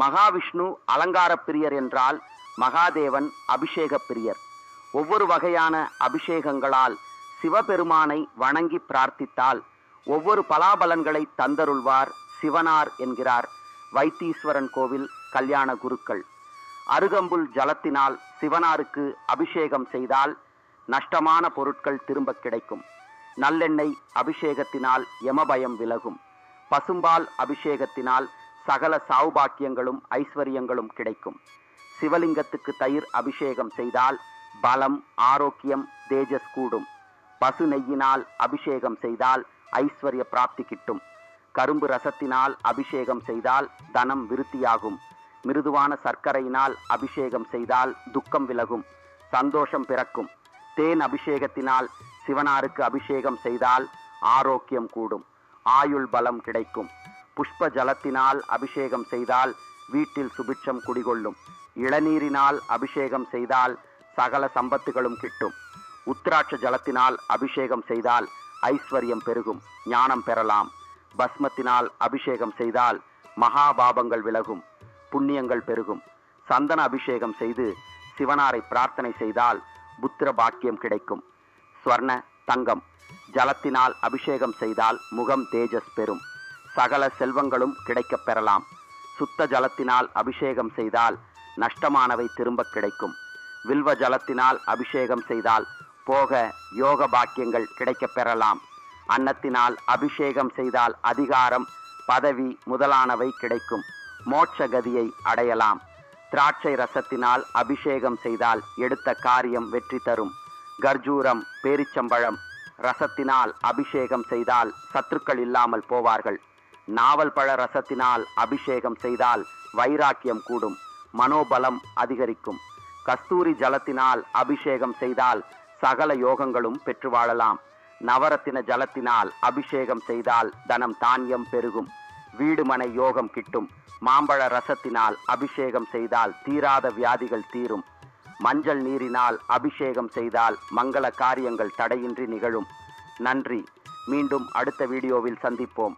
மகாவிஷ்ணு அலங்கார பிரியர் என்றால் மகாதேவன் அபிஷேக பிரியர் ஒவ்வொரு வகையான அபிஷேகங்களால் சிவபெருமானை வணங்கி பிரார்த்தித்தால் ஒவ்வொரு பலாபலன்களை தந்தருள்வார் சிவனார் என்கிறார் வைத்தீஸ்வரன் கோவில் கல்யாண குருக்கள். அருகம்புல் ஜலத்தினால் சிவனாருக்கு அபிஷேகம் செய்தால் நஷ்டமான பொருட்கள் திரும்ப கிடைக்கும். நல்லெண்ணெய் அபிஷேகத்தினால் யமபயம் விலகும். பசும்பால் அபிஷேகத்தினால் சகல சௌபாக்கியங்களும் ஐஸ்வர்யங்களும் கிடைக்கும். சிவலிங்கத்துக்கு தயிர் அபிஷேகம் செய்தால் பலம் ஆரோக்கியம் தேஜஸ் கூடும். பசு நெய்யினால் அபிஷேகம் செய்தால் ஐஸ்வர்ய பிராப்தி கிட்டும். கரும்பு ரசத்தினால் அபிஷேகம் செய்தால் தனம் விருத்தியாகும். மிருதுவான சர்க்கரையினால் அபிஷேகம் செய்தால் துக்கம் விலகும். சந்தோஷம் பிறக்கும். தேன் அபிஷேகத்தினால் சிவனாருக்கு அபிஷேகம் செய்தால் ஆரோக்கியம் கூடும். ஆயுள் பலம் கிடைக்கும். புஷ்ப ஜலத்தினால் அபிஷேகம் செய்தால் வீட்டில் சுபிட்சம் குடிகொள்ளும். இளநீரினால் அபிஷேகம் செய்தால் சகல சம்பத்துகளும் கிட்டும். உத்திராட்ச ஜலத்தினால் அபிஷேகம் செய்தால் ஐஸ்வர்யம் பெருகும் ஞானம் பெறலாம். பஸ்மத்தினால் அபிஷேகம் செய்தால் மகாபாபங்கள் விலகும் புண்ணியங்கள் பெருகும். சந்தன அபிஷேகம் செய்து சிவனாரை பிரார்த்தனை செய்தால் புத்திர பாக்கியம் கிடைக்கும். ஸ்வர்ண தங்கம். ஜலத்தினால் அபிஷேகம் செய்தால் முகம் தேஜஸ் பெறும். சகல செல்வங்களும் கிடைக்கப் பெறலாம். சுத்த ஜலத்தினால் அபிஷேகம் செய்தால் நஷ்டமானவை திரும்ப கிடைக்கும். வில்வ ஜலத்தினால் அபிஷேகம் செய்தால் போக யோக பாக்கியங்கள் கிடைக்கப் பெறலாம். அன்னத்தினால் அபிஷேகம் செய்தால் அதிகாரம் பதவி முதலானவை கிடைக்கும். மோட்ச கதியை அடையலாம். திராட்சை ரசத்தினால் அபிஷேகம் செய்தால் எடுத்த காரியம் வெற்றி தரும். கர்ஜூரம் பேரிச்சம்பழம் ரசத்தினால் அபிஷேகம் செய்தால் சத்துருக்கள் இல்லாமல் போவார்கள். நாவல் பழ ரசத்தினால் அபிஷேகம் செய்தால் வைராக்கியம் கூடும் மனோபலம் அதிகரிக்கும். கஸ்தூரி ஜலத்தினால் அபிஷேகம் செய்தால் சகல யோகங்களும் பெற்று வாழலாம். நவரத்தின ஜலத்தினால் அபிஷேகம் செய்தால் தனம் தானியம் பெருகும். வீடுமனை யோகம் கிட்டும் மாம்பழ ரசத்தினால் அபிஷேகம் செய்தால் தீராத வியாதிகள் தீரும். மஞ்சள் நீரினால் அபிஷேகம் செய்தால் மங்கள காரியங்கள் தடையின்றி நிகழும். நன்றி. மீண்டும் அடுத்த வீடியோவில் சந்திப்போம்.